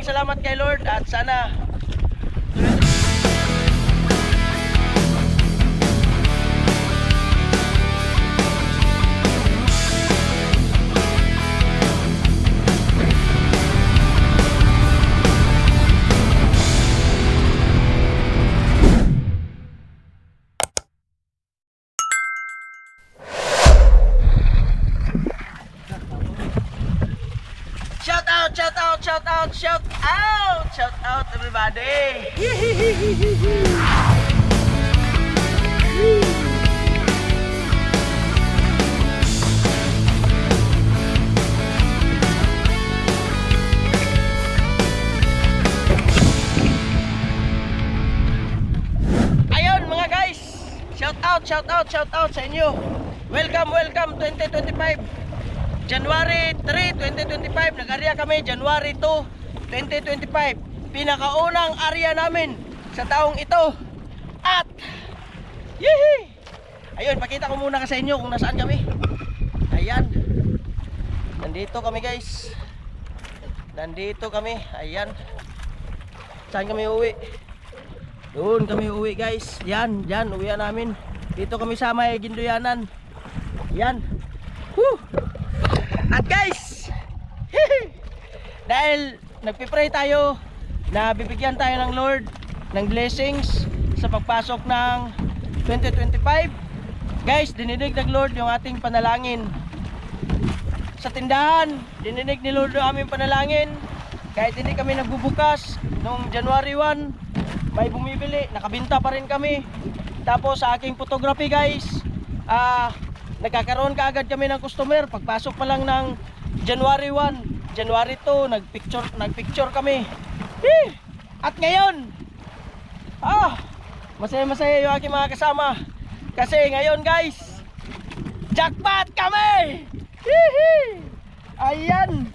maraming salamat kay Lord at sana Shout out, shout out, shout out, shout out, shout out everybody. Ayun mga guys, shout out, shout out, shout out sa inyo. Welcome, welcome 2025. January 3, 2025. Nag-area kami January 2, 2025. Pinakaunang area namin sa taong ito. At Yehey! Ayun, pakita ko muna sa inyo kung nasaan kami. Ayan. Nandito kami guys. Nandito kami. Ayan. Saan kami uwi? Doon kami uwi guys. Yan, yan, uwian namin. Dito kami sa may Gindoyanan. Yan. Whew! At guys, dahil nagpipray tayo na bibigyan tayo ng Lord ng blessings sa pagpasok ng 2025. Guys, dininig ng Lord yung ating panalangin. Sa tindahan, dininig ni Lord yung aming panalangin. Kahit hindi kami nagbubukas noong January 1, may bumibili, nakabinta pa rin kami. Tapos sa aking photography guys, ah nagkakaroon ka agad kami ng customer pagpasok pa lang ng January 1 January 2 nagpicture nagpicture kami Eh! at ngayon ah masaya masaya yung aking mga kasama kasi ngayon guys jackpot kami Hihi! ayan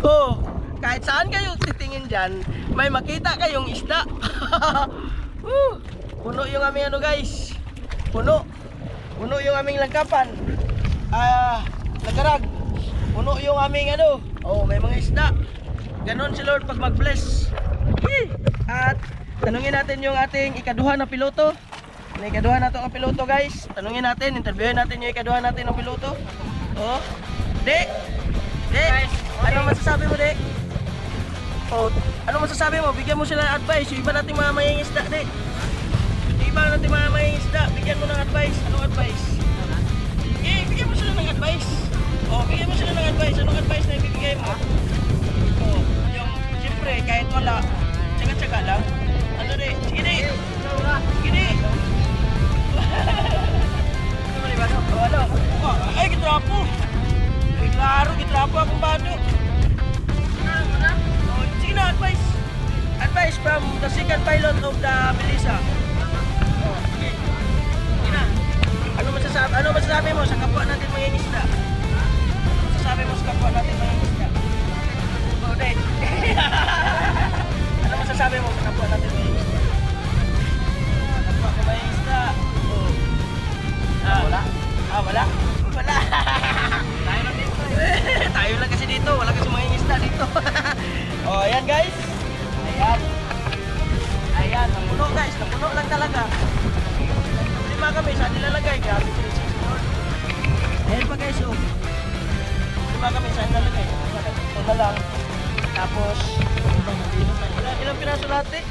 oh kahit saan kayo titingin dyan may makita kayong isda Woo! puno yung aming ano guys puno Puno yung aming langkapan. Ah, lagarag. Puno yung aming ano. Oh, may mga isda. Ganon si Lord pag mag-bless. At tanungin natin yung ating ikaduha na piloto. May ikaduha na to ang piloto, guys. Tanungin natin, interviewin natin yung ikaduha natin ng piloto. Oh. Dek. Dek. Ano masasabi mo, Dek? Oh, ano masasabi mo? Bigyan mo sila ng advice. Yung iba nating mga mangingisda, Dek. Yung iba nating mga mangingisda, bigyan mo ng advice. Anong advice? Ng advice. Oh, bigyan mo sila ng advice. Anong advice na ibibigay mo? Oh, yung, siyempre, kahit wala, tsaga-tsaga lang. Ano rin? Sige, di. Sige, di. Ano ba, di ba? Oh, ano? Ay, gitrapo. Ay, klaro, gitrapo akong bado. Oh, sige na, advice. Advice from the second pilot of the Melissa. Sa nilalagay. Ito na lang. Tapos, ilang, ilang piraso lahat eh?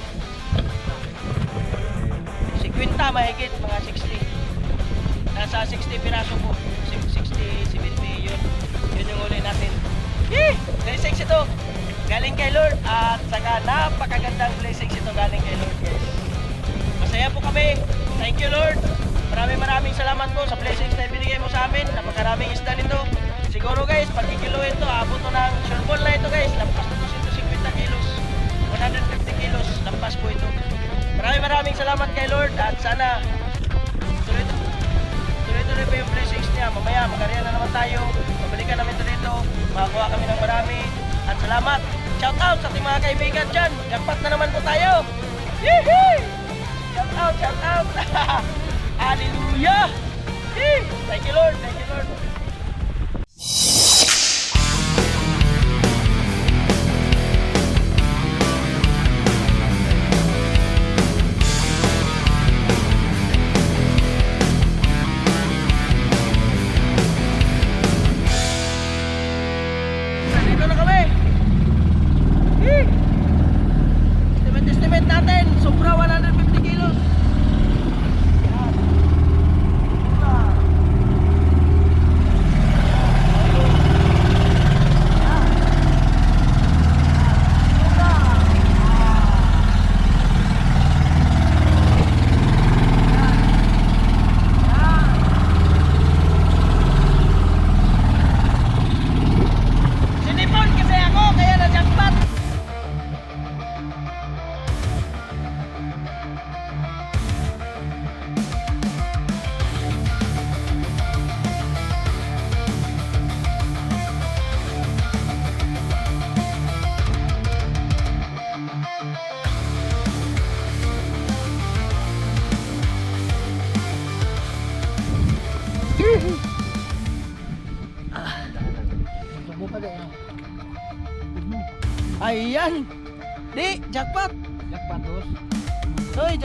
50 mahigit, mga 60. Nasa 60 piraso po. 60, 70 yun. Yun yung uli natin. Yee! Blessings ito. Galing kay Lord. At saka napakagandang blessings ito galing kay Lord guys. Masaya po kami. Thank you Lord. Maraming maraming salamat po sa blessings na ibinigay mo sa amin. Napakaraming isda nito. Siguro guys, pag kikiluhin to, abot to ng sureball na ito guys. Lampas to 250 kilos. 150 kilos. Lampas po ito. Maraming maraming salamat kay Lord. At sana tuloy tuloy-tuloy pa yung blessings niya. Mamaya, magkariya na naman tayo. Pabalikan namin ito dito. Makakuha kami ng marami. At salamat. Shout out sa ating mga kaibigan dyan. Jackpot na naman po tayo. Yehey! Shout out, shout out. Hallelujah! Yee! Thank you Lord, thank you Lord. Di, jackpot. Jackpot, boss. Hoy,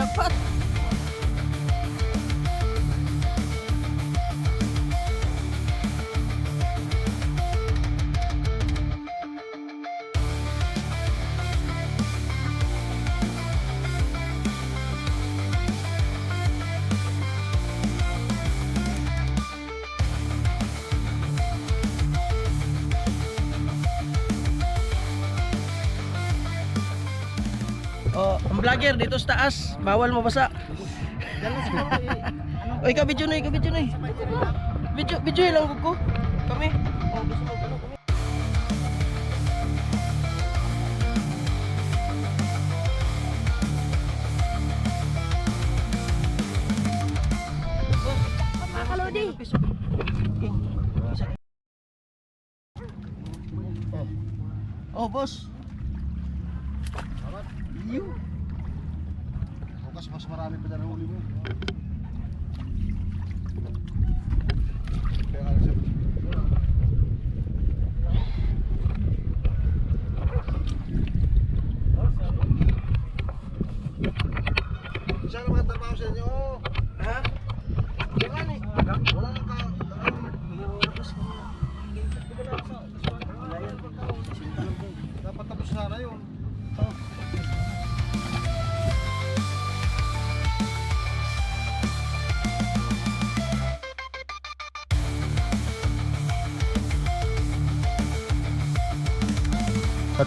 vlogger dito sa taas, bawal mabasa. Oy, ka video na, ka video na. Video, video lang ko. Kami. Oh, gusto mo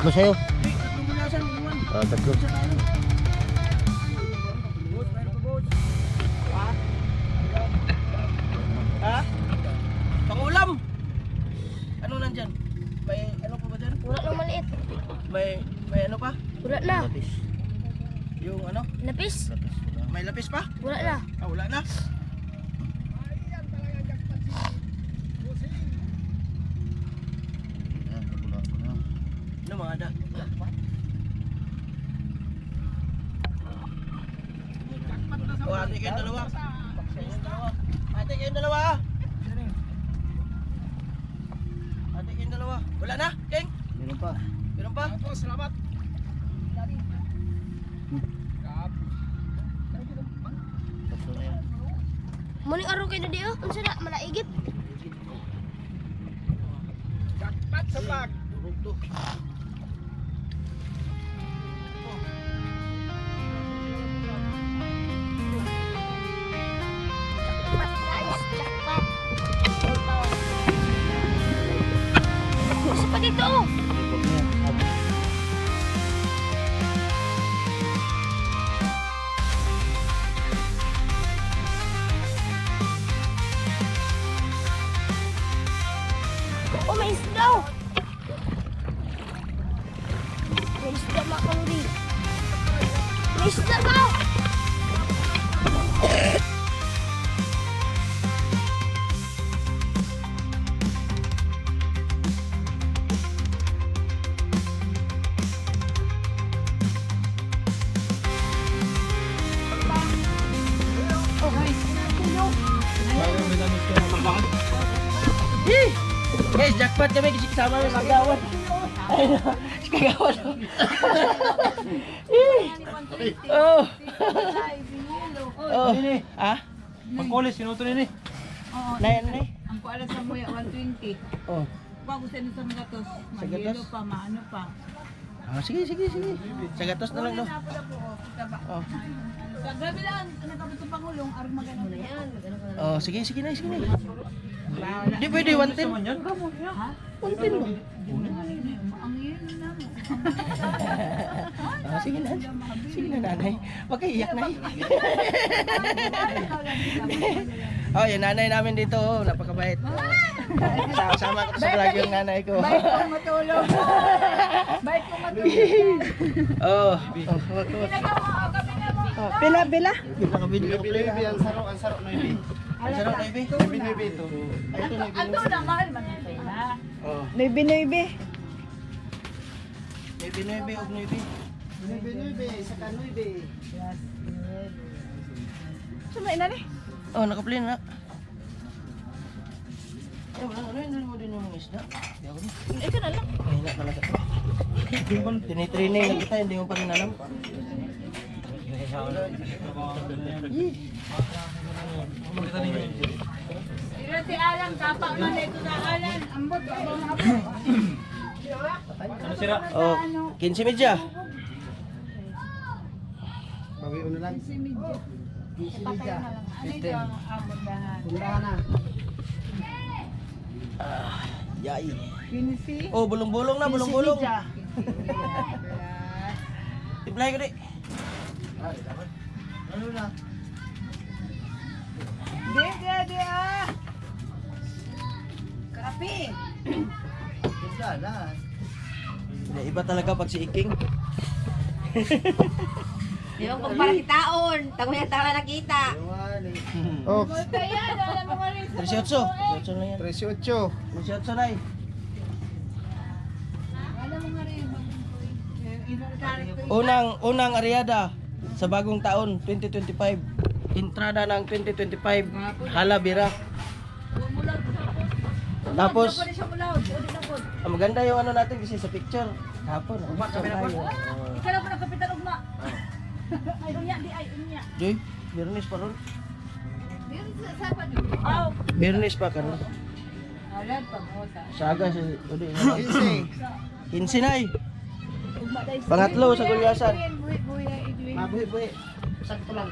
Tatlo sa'yo? Ah, tatlo. Ha? Pangulam. Ano nandyan? May ano pa ba dyan? Wala lang maliit. May may ano pa? Wala na. Yung ano? Napis? May lapis pa? Wala na. Ah, wala na. Ayan, kabula ko na. Ano mga ada? Oh, ate kayong dalawa. Kayong dalawa. Ate kayong dalawa. Ate kayong dalawa. Wala na, King? Meron pa. Meron pa? salamat. Na yan. Muni araw kayo na di oh. Unsa na malaigit? Jackpot sa bag. Durog to. Pa dito Guys, jackpot kami kasi kasama ng kagawan. Ayun kagawan. Oh. Oh. Ah? Pagkulis, sinuto nini. Oo, Nay, ano nay? ang kualas sa muya 120. Oh. Bago sa sa mga tos, Sa magyelo gatos? pa, maano pa. Ah, sige, sige, sige. Sa gatos na lang, no? Oh? Oh. Sa gabi lang, nakapit sa Pangulong, arang magano na yan. Oh, sige, sige na, sige na. Hindi pwede, ten. Ha? Ten mo. Ang yun na mo. Ah, sige na. Sige na, nanay. Huwag kayo iyak, nay. oh, yung nanay namin dito, oh, napakabait. Sama, sama ko sa vlog yung nanay ko. Bait ko matulog. Bait ko matulog. oh, oh, wag. Oh, pila, pila. Pila video ko pila. Ang sarok, ang sarok na ibi. Sarap na ibi. Ibi na ibi ito. Ato na, mahal man ito na. Oh, noibe. ibi na ibi, og na ibi. Ibi na ibi, saka no ibi. Sumay na ni. Oh, nakaplin na. Eh, wala, ano yun, mo din yung mga isda? Ito na lang. Mahina talaga to. Tinitraining na kita, hindi mo pa rin alam. Ira si Alan, kapa man ito na Alan. Ambot, abot. Ano sira? Oh, 15 medya. Bawiin na lang. Si Midjo. Patay na lang. Ano ito ang ambot dahan? Punta na. Yay. Kinisi. Oh, bulong-bulong na, bulong-bulong. Tiplay ko di. Ano na? Di, di, di ah. Karapi. Punta na. Iba talaga pag si Iking. Di ba kung para kitaon, tago yan tara nakita. Oh, Kaya, alam mo rin. 18. 18 lang yan. 18. 18 na eh. Alam mo nga rin. Unang, unang ariada sa bagong taon, 2025. Entrada ng 2025. Halabira. Tapos, na na po. ang maganda yung ano natin kasi sa picture. Hapon, picture tayo. Oh. Ikaw lang po nagkapitan ugma. Ay, unya, di ay, unya. Joy, Bernis pa ron. Sa sapat yun. Aw. Bernis pa ka ron. Alan, pag-ota. Saga si Udi. 15. 15 na eh. Ugma dahil sa- Pangatlo sa gulyasan. Buhi, buhi, ay, Edwin. Mabuhi, buhi. Sakto lang.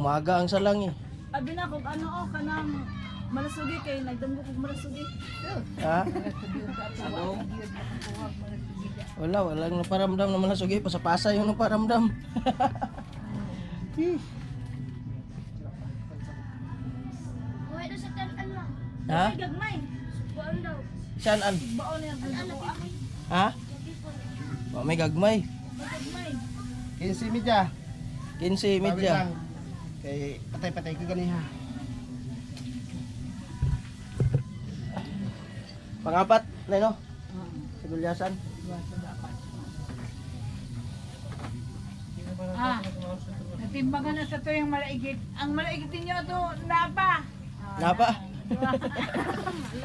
Umaga ang salang eh. Abi na kung ano oh kanang malasugi kay nagdamgo kog malasugi. Ha? Wala, walang naparamdam naman na sugi. Pasapasa yung naparamdam. Buhay na sa tanan lang. ha? Ay gagmay. Buwan daw. Saan an? Ang buko. Ha? Oh, may gagmay. Gagmay. 15 media. 15 Bawi medya. lang. Kay patay-patay ko ganiha. Pangapat, Leno. Sa gulyasan. Ah. Natimbangan na sa to yung malaigit. Ang malaigit niyo to napa. Napa?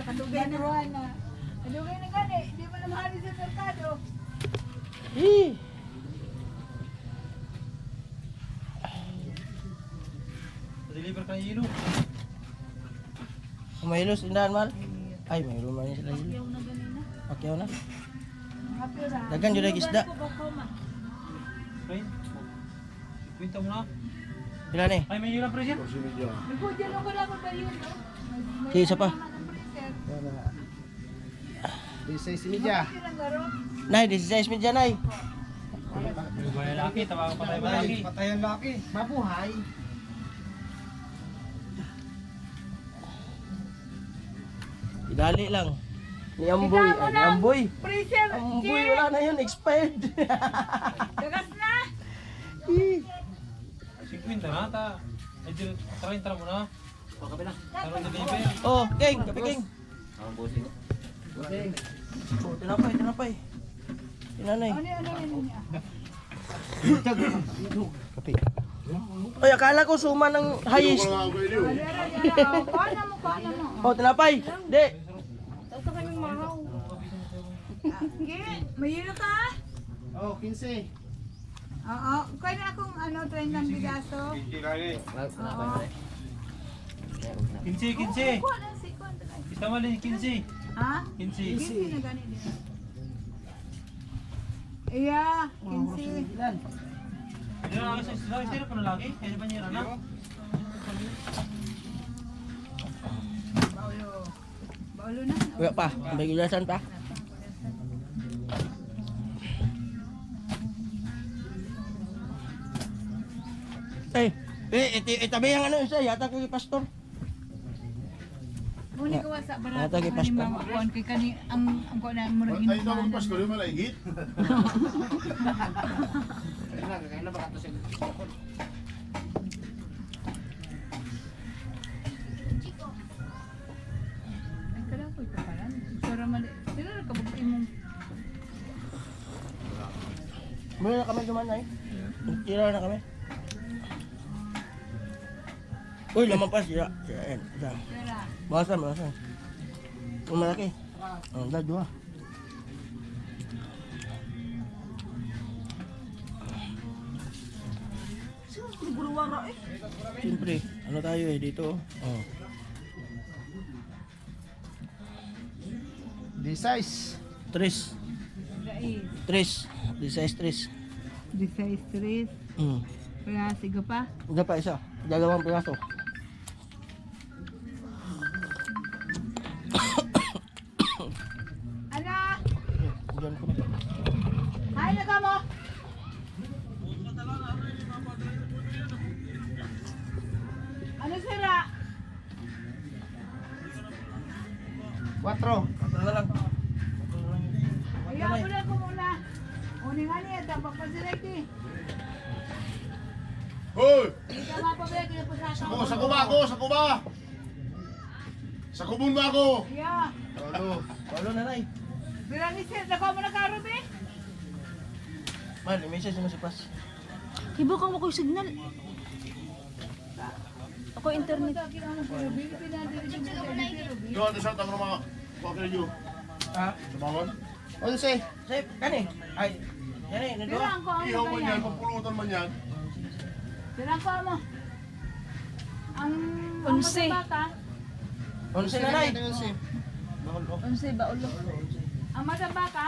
Kadugay na. Kadugay na gani. Di mo na mahali sa merkado. Eh. Deliver ka ng hilo. Mal. Ay, mayroon man sila yun. Yung na. Okay. Dagan yun ang isda. Kwenta mo na. Ilan eh? Ay, may hilo pre siya. Nagkudyan ako na ba yun, no? May- Sige, isa pa. Para 16 media. Tirang garo. Nay, 16 medya nay. May laki, tawagan pa tayo ba laki? Patayan laki. Mabuhay. Idali lang. Ni Amboy. Ay, ni Amboy. Freezer. Amboy, wala na yun. Expired. Dagas na. Si Kwenta na, ta. Ay, tarayin tara mo na. O, kape na. Tara deliver. oh, King. Kapi King. Oh, tinapay, tinapay. Tinanay. Ano ano ano niya? Ay, akala ko suma ng highest. Ano ano? Paano mo paano mo? Oh, tinapay. Di. Sige, mayroon ka? Oh, 15. Oo, kaya na akong ano, train ng bigaso. Oo. 15, 15. Kuha na si Kuha. Kita mo din, 15. Ha? 15. Kinsi na gani din. Iya, kinsi. Hindi na kasi sila, sila pa na lagi. Kaya ba niya na? Baulo. Baulo na. Wala pa. May pa. Eh, eh, iti, itabi ang ano isa, yata kay pastor. Muni ko sa barat. Ata kay Pastor. Kuwan kay kani ang ang kuwan na murag Ay, malaigit. Ay, kala ko ito pala. Sura mali. Sino na kabog imong Muna na kami duman ay. Tira na kami. Uy, lamampas. Ya, yan. Isa. Sira. Bawasan, bawasan. Yung malaki. Oh, dad, dua. Siyempre, ano tayo eh dito? Oh. This size. Tres. Tres. Di size tres. Di size 3. Hmm. Kaya sige pa. Isa pa isa. Dalawang piraso. Ako? Yeah. Ano? Paulo na nay. Bila ni Sir, nakaw mo na karo, be? Man, i-message mo si Pas. Hibukang mo ko signal. Ako internet. Yo, ano sa tamo mga pakil nyo? Ha? Sa bangon? Onse. Sip, kani. Ay. Eh, ko ang Ihaw man yan, papulutan man yan. Pero ang ko mo. Ang Unse. ang bata, Onse na nay. Unsa ba ulo? ang mata bata,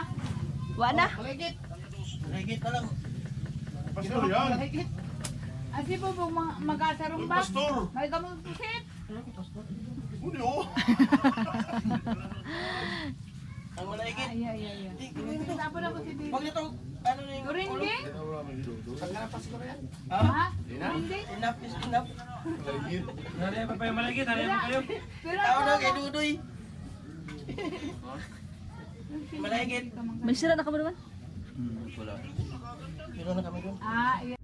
Wa na. Rigit na lang. Pastor yan. asi po po mag- mag-asarong ba? pastor. May gamong pusit. Uli oh. Ang malaigit. Ay, ay, ay. Tapos na ko si Bibi. Wag nito, ano na yung Kurinding? Ha? Ha? Kurinding? Enough is enough. Nari pa pa yung malagit, nari pa kayo. Tao na kay Dudoy. Malaigit. May sira na ka ba naman? Pero na kami doon. Ah, iya.